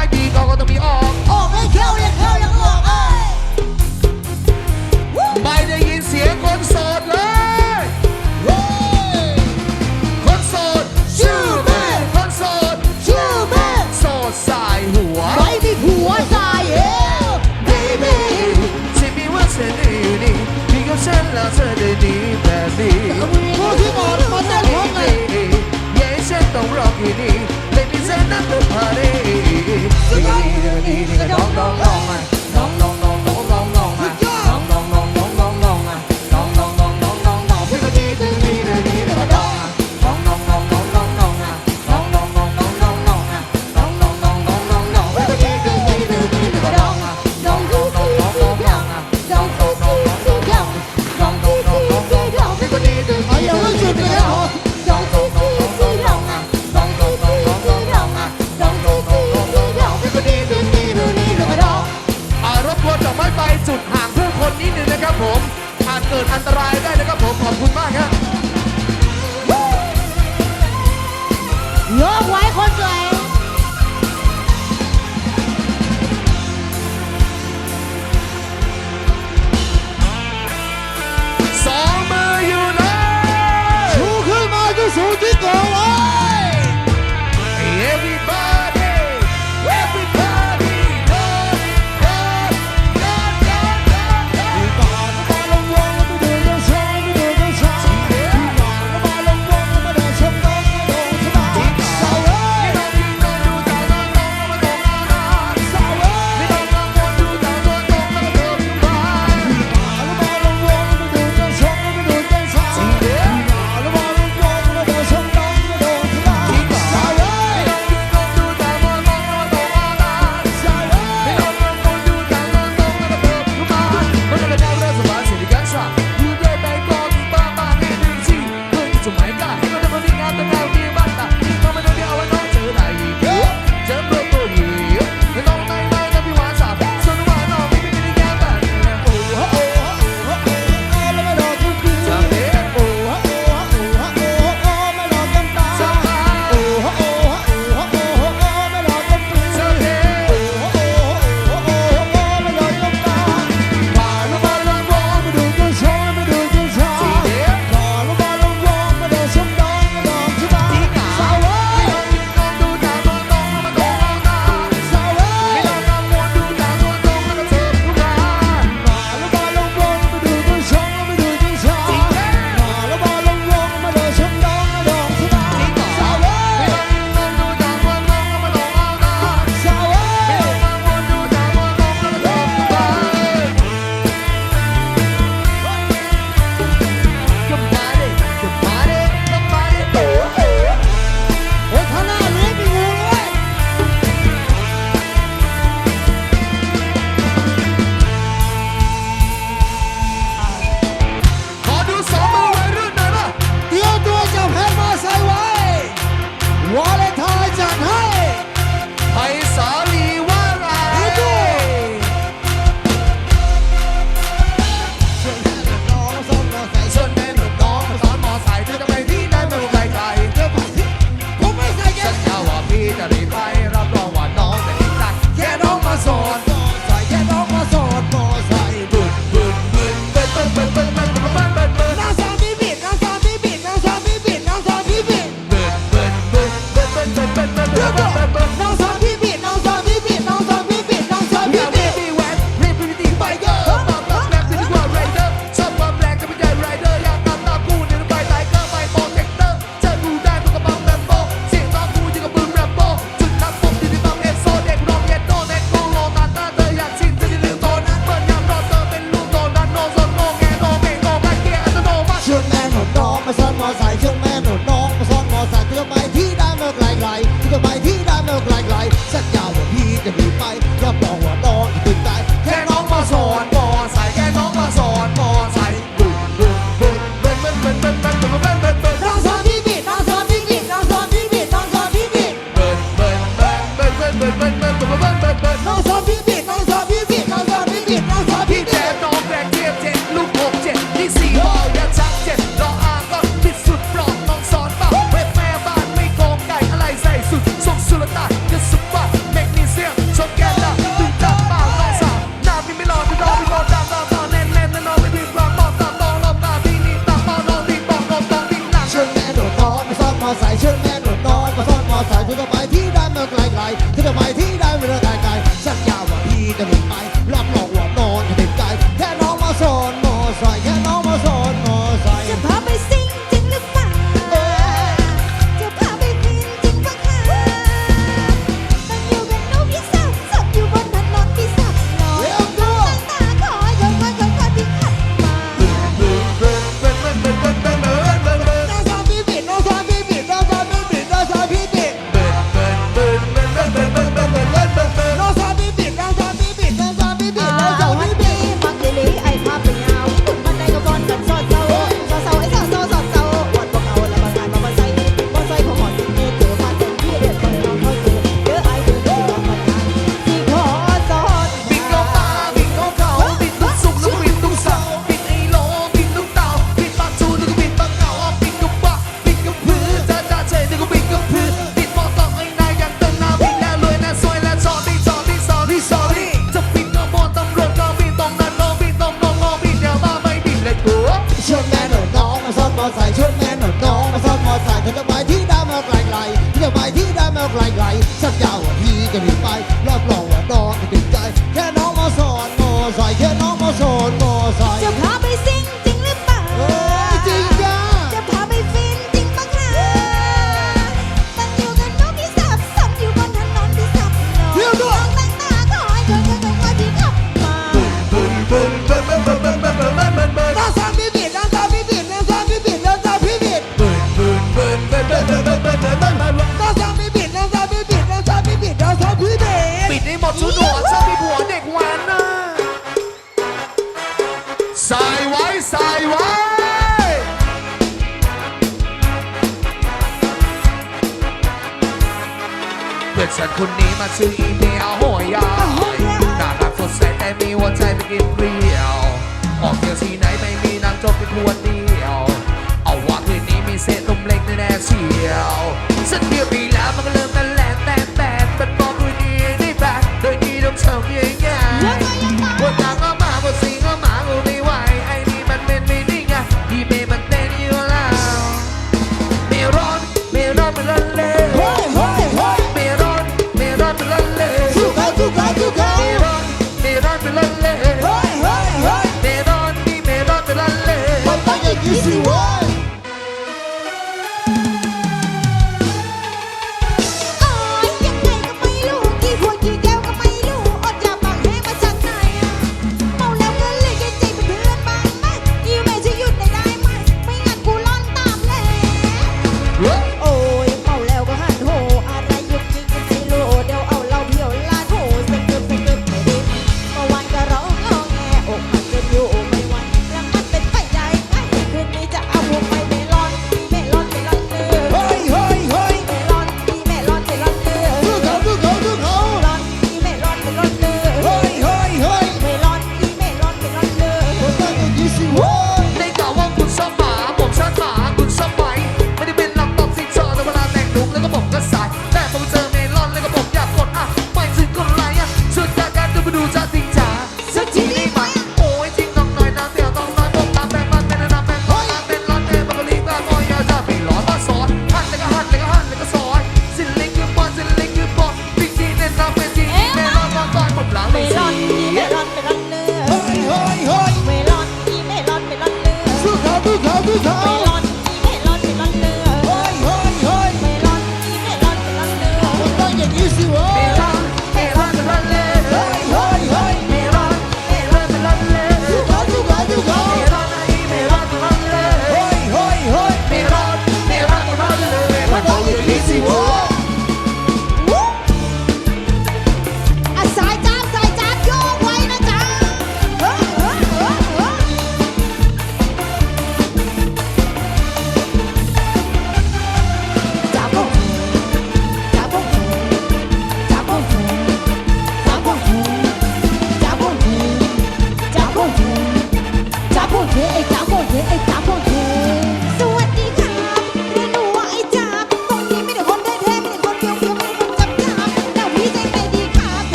ายดีเขก็ต้องมีออก ออกเลยเข้ายังเข้ายังออกไอ้ยไม่ได้ยินเสียงคนโสดเลยคนโสดชื่อแม่คนโสดชื่อแม่โสดสายหัว ไม่มีหัวสายเอว baby ที่มีว่าเธอดีนี่มีกับฉันแล้วเธอได้ดีแบบนี้พูดที่หมอนมาเต้นพร้อมกัน Yeah, it's just don't rock it. Ladies and the party. ดีดีดีดีดีน้องน้องน้องมา สายทุกดอไปที่ดัเมือไกลๆทุกดอไปที่ดัง ไซค์ชนแน่นอนน้องมาซ้อนมอไซค์เธอจะไปที่ได้มื่อไกลๆเธอจะไปที่ได้มื่อไกลไกลสักยาวที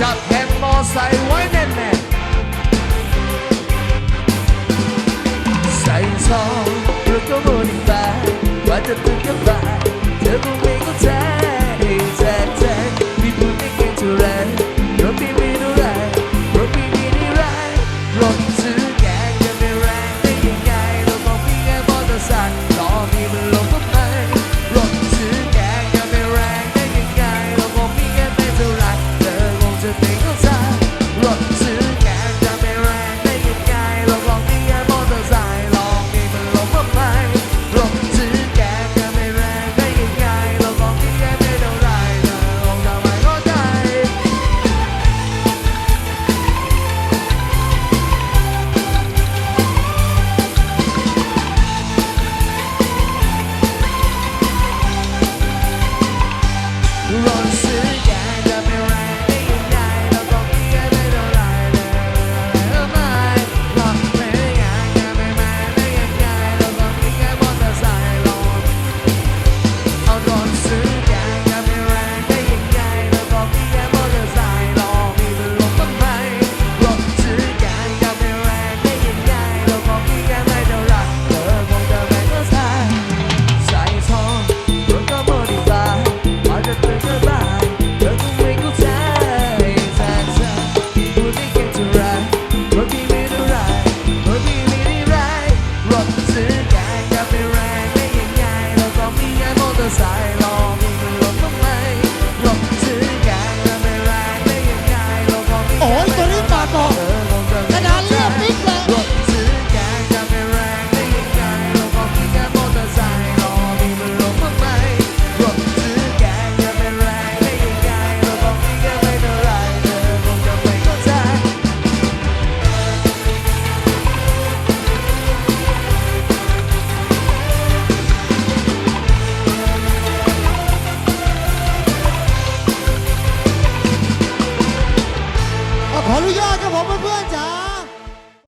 จับแฮนด์มอใส่ไว้แน่น่ใส่ซองหรือก็โมนิ่งแบว่าจะตื่นกับบ่า